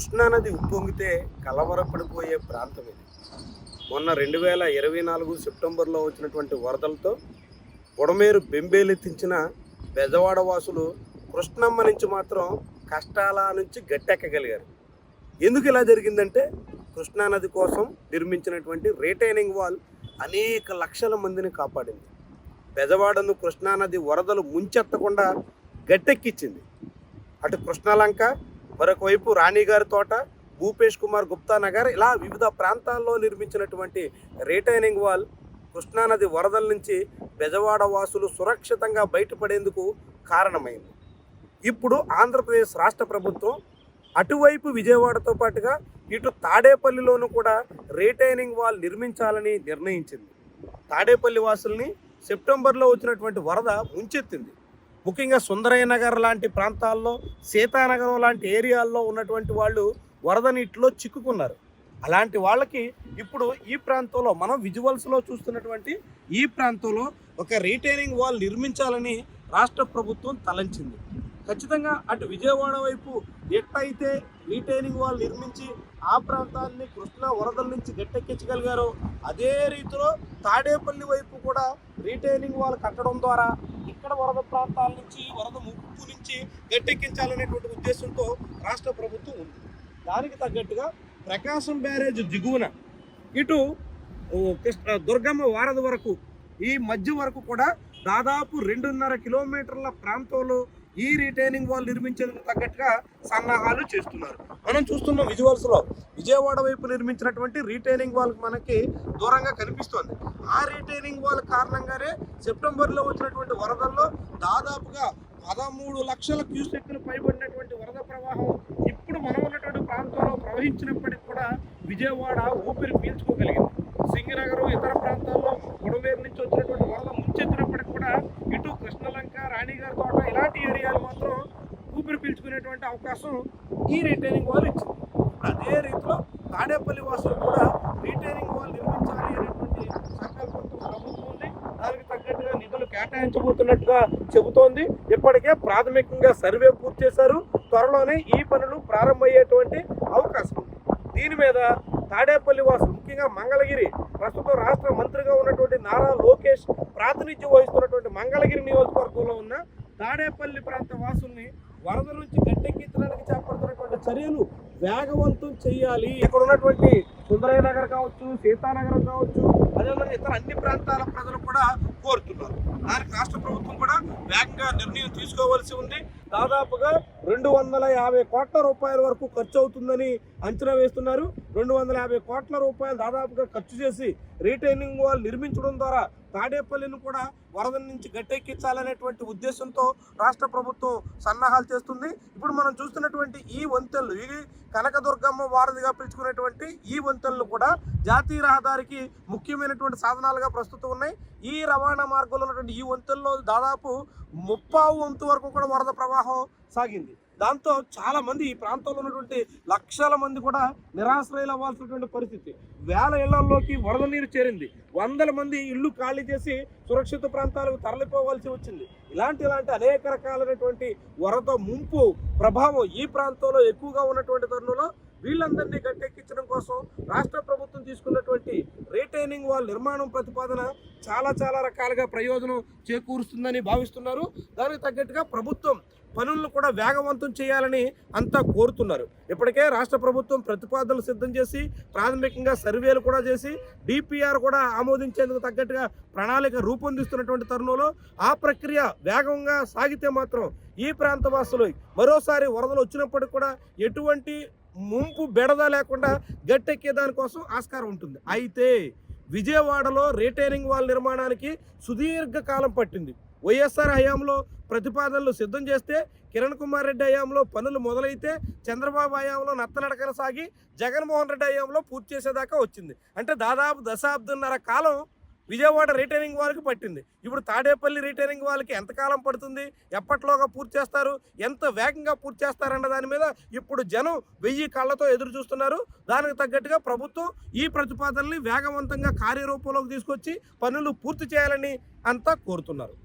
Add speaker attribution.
Speaker 1: కృష్ణానది ఉప్పొంగితే కలవరపడిపోయే ప్రాంతం ఇది. మొన్న రెండు వేల ఇరవై నాలుగు సెప్టెంబర్లో వచ్చినటువంటి వరదలతో బుడమేరు బెంబేలెత్తించిన బెజవాడ వాసులు కృష్ణమ్మ నుంచి మాత్రం కష్టాల నుంచి గట్టెక్కగలిగారు. ఎందుకు ఇలా జరిగిందంటే కృష్ణానది కోసం నిర్మించినటువంటి రిటైనింగ్ వాల్ అనేక లక్షల మందిని కాపాడింది. బెజవాడను కృష్ణానది వరదలు ముంచెత్తకుండా గట్టెక్కించింది అటు కృష్ణాలంక మరొక వైపు రాణిగారి తోట భూపేష్ కుమార్ గుప్తా నగర్ ఇలా వివిధ ప్రాంతాల్లో నిర్మించినటువంటి రిటైనింగ్ వాల్ కృష్ణానది వరదల నుంచి బెజవాడ వాసులు సురక్షితంగా బయటపడేందుకు కారణమైంది. ఇప్పుడు ఆంధ్రప్రదేశ్ రాష్ట్ర ప్రభుత్వం అటువైపు విజయవాడతో పాటుగా ఇటు తాడేపల్లిలోనూ కూడా రిటైనింగ్ వాల్ నిర్మించాలని నిర్ణయించింది. తాడేపల్లి వాసుల్ని సెప్టెంబర్లో వచ్చినటువంటి వరద ముంచెత్తింది. ముఖ్యంగా సుందరయ్య నగర్ లాంటి ప్రాంతాల్లో సీతానగరం లాంటి ఏరియాల్లో ఉన్నటువంటి వాళ్ళు వరద నీటిలో చిక్కుకున్నారు. అలాంటి వాళ్ళకి ఇప్పుడు ఈ ప్రాంతంలో మనం విజువల్స్లో చూస్తున్నటువంటి ఈ ప్రాంతంలో ఒక రీటైనింగ్ వాల్ నిర్మించాలని రాష్ట్ర ప్రభుత్వం తలంచింది. ఖచ్చితంగా అటు విజయవాడ వైపు ఎట్టయితే రీటైనింగ్ వాల్ నిర్మించి ఆ ప్రాంతాన్ని కృష్ణా వరదల నుంచి గట్టెక్కించగలిగారో అదే రీతిలో తాడేపల్లి వైపు కూడా రిటైనింగ్ వాల్ కట్టడం ద్వారా ఇక్కడ వరద ప్రాంతాల నుంచి వరద ముప్పు నుంచి గట్టెక్కించాలనేటువంటి ఉద్దేశంతో రాష్ట్ర ప్రభుత్వం ఉంది. దానికి తగ్గట్టుగా ప్రకాశం బ్యారేజ్ దిగువన ఇటు కృష్ణ దుర్గమ్మ వారధి వరకు ఈ మధ్య వరకు కూడా దాదాపు రెండున్నర కిలోమీటర్ల ప్రాంతంలో ఈ రిటైనింగ్ వాల్ నిర్మించేందుకు తగ్గట్టుగా సన్నాహాలు చేస్తున్నారు. మనం చూస్తున్న విజువల్స్లో విజయవాడ వైపు నిర్మించినటువంటి రిటైనింగ్ వాల్ మనకి దూరంగా కనిపిస్తోంది. ఆ రిటైనింగ్ వాల్ కారణంగానే సెప్టెంబర్లో వచ్చినటువంటి వరదల్లో దాదాపుగా పదమూడు లక్షల క్యూసెక్కులు పైబడినటువంటి వరద ప్రవాహం ఇప్పుడు మనం ఉన్నటువంటి ప్రాంతంలో ప్రవహించినప్పటికీ కూడా విజయవాడ ఊపిరి పీల్చుకోగలిగింది. సింగనగరం ఇతర ప్రాంతాల్లో గుడవేరు నుంచి వచ్చినటువంటి వరద ముంచెత్తిన కూడా కృష్ణలంక రాణిగారి తోట ఇలాంటి ఏరియాలు మాత్రం ఊపిరి పీల్చుకునేటువంటి అవకాశం ఈ రిటైనింగ్ వాల్ ఇచ్చింది. అదే రీతిలో తాడేపల్లి వాసులు కూడా రిటైనింగ్ వాల్ నిర్మించాలి అనేటువంటి సంకల్పంతో ప్రభుత్వం ఉంది. దానికి తగ్గట్టుగా నిధులు కేటాయించబోతున్నట్టుగా చెబుతోంది. ఇప్పటికే ప్రాథమికంగా సర్వే పూర్తి చేశారు. త్వరలోనే ఈ పనులు ప్రారంభమయ్యేటువంటి అవకాశం ఉంది. దీని మీద తాడేపల్లి వాసులు ముఖ్యంగా మంగళగిరి ప్రస్తుతం రాష్ట్ర మంత్రిగా ఉన్నటువంటి నారా లోకేష్ ప్రాతినిధ్యం వహిస్తున్నటువంటి మంగళగిరి తాడేపల్లి ప్రాంత వాసుల్ని వరద నుంచి గడ్డెక్కించడానికి చేపడుతున్నటువంటి చర్యలు వేగవంతం చేయాలి. ఇక్కడ ఉన్నటువంటి సుందరయ్య నగర్ కావచ్చు సీతానగరం కావచ్చు అదేవిధంగా ఇతర అన్ని ప్రాంతాల ప్రజలు కూడా కోరుతున్నారు. దానికి రాష్ట్ర ప్రభుత్వం కూడా వేగంగా నిర్ణయం తీసుకోవాల్సి ఉంది. దాదాపుగా రెండు వందల యాభై కోట్ల రూపాయల వరకు ఖర్చు అవుతుందని అంచనా వేస్తున్నారు. రెండు వందల యాభై కోట్ల రూపాయలు దాదాపుగా ఖర్చు చేసి రీటైనింగ్ వాల్ నిర్మించడం ద్వారా తాడేపల్లిని కూడా వరద నుంచి గట్టెక్కించాలనేటువంటి ఉద్దేశంతో రాష్ట్ర ప్రభుత్వం సన్నాహాలు చేస్తుంది. ఇప్పుడు మనం చూస్తున్నటువంటి ఈ వంతెనలు ఇది కనకదుర్గమ్మ వారధిగా పిలుచుకునేటువంటి ఈ వంతెనలు కూడా జాతీయ రహదారికి ముఖ్యమైనటువంటి సాధనాలుగా ప్రస్తుతం ఉన్నాయి. ఈ రవాణా మార్గంలో ఉన్నటువంటి ఈ వంతుల్లో దాదాపు ముప్పావు వంతు వరకు కూడా వరద ప్రవాహం సాగింది. దాంతో చాలా మంది ఈ ప్రాంతంలో ఉన్నటువంటి లక్షల మంది కూడా నిరాశ్రయాలు అవ్వాల్సినటువంటి పరిస్థితి. వేల ఇళ్ళలోకి వరద నీరు చేరింది. వందల మంది ఇల్లు ఖాళీ చేసి సురక్షిత ప్రాంతాలకు తరలిపోవాల్సి వచ్చింది. ఇలాంటి ఇలాంటి అనేక రకాలైనటువంటి వరద ముంపు ప్రభావం ఈ ప్రాంతంలో ఎక్కువగా ఉన్నటువంటి తరుణంలో వీళ్ళందరినీ గట్టెక్కించడం కోసం రాష్ట్ర ప్రభుత్వం తీసుకున్నటువంటి రిటైనింగ్ వాల్ నిర్మాణం ప్రతిపాదన చాలా చాలా రకాలుగా ప్రయోజనం చేకూరుస్తుందని భావిస్తున్నారు. దానికి తగ్గట్టుగా ప్రభుత్వం పనులను కూడా వేగవంతం చేయాలని అంతా కోరుతున్నారు. ఇప్పటికే రాష్ట్ర ప్రభుత్వం ప్రతిపాదనలు సిద్ధం చేసి ప్రాథమికంగా సర్వేలు కూడా చేసి డిపిఆర్ కూడా ఆమోదించేందుకు తగ్గట్టుగా ప్రణాళిక రూపొందిస్తున్నటువంటి తరుణంలో ఆ ప్రక్రియ వేగంగా సాగితే మాత్రం ఈ ప్రాంత వాసులు మరోసారి వరదలు వచ్చినప్పటికి కూడా ఎటువంటి ముంపు బెడద లేకుండా గట్టెక్కే దానికోసం ఆస్కారం ఉంటుంది. అయితే విజయవాడలో రిటైరింగ్ వాల్ నిర్మాణానికి సుదీర్ఘకాలం పట్టింది. వైఎస్ఆర్ హయాంలో ప్రతిపాదనలు సిద్ధం చేస్తే కిరణ్ కుమార్ రెడ్డి హయాంలో పనులు మొదలైతే చంద్రబాబు హయాంలో నత్తనడకన సాగి జగన్మోహన్ రెడ్డి హయాంలో పూర్తి చేసేదాకా వచ్చింది. అంటే దాదాపు దశాబ్దన్నర కాలం విజయవాడ రిటైనింగ్ వాళ్ళకి పట్టింది. ఇప్పుడు తాడేపల్లి రిటైనింగ్ వాళ్ళకి ఎంతకాలం పడుతుంది? ఎప్పట్లోగా పూర్తి చేస్తారు? ఎంత వేగంగా పూర్తి చేస్తారన్న దాని మీద ఇప్పుడు జనం వెయ్యి కళ్ళతో ఎదురు చూస్తున్నారు. దానికి తగ్గట్టుగా ప్రభుత్వం ఈ ప్రతిపాదనని వేగవంతంగా కార్యరూపంలోకి తీసుకొచ్చి పనులు పూర్తి చేయాలని అంతా కోరుతున్నారు.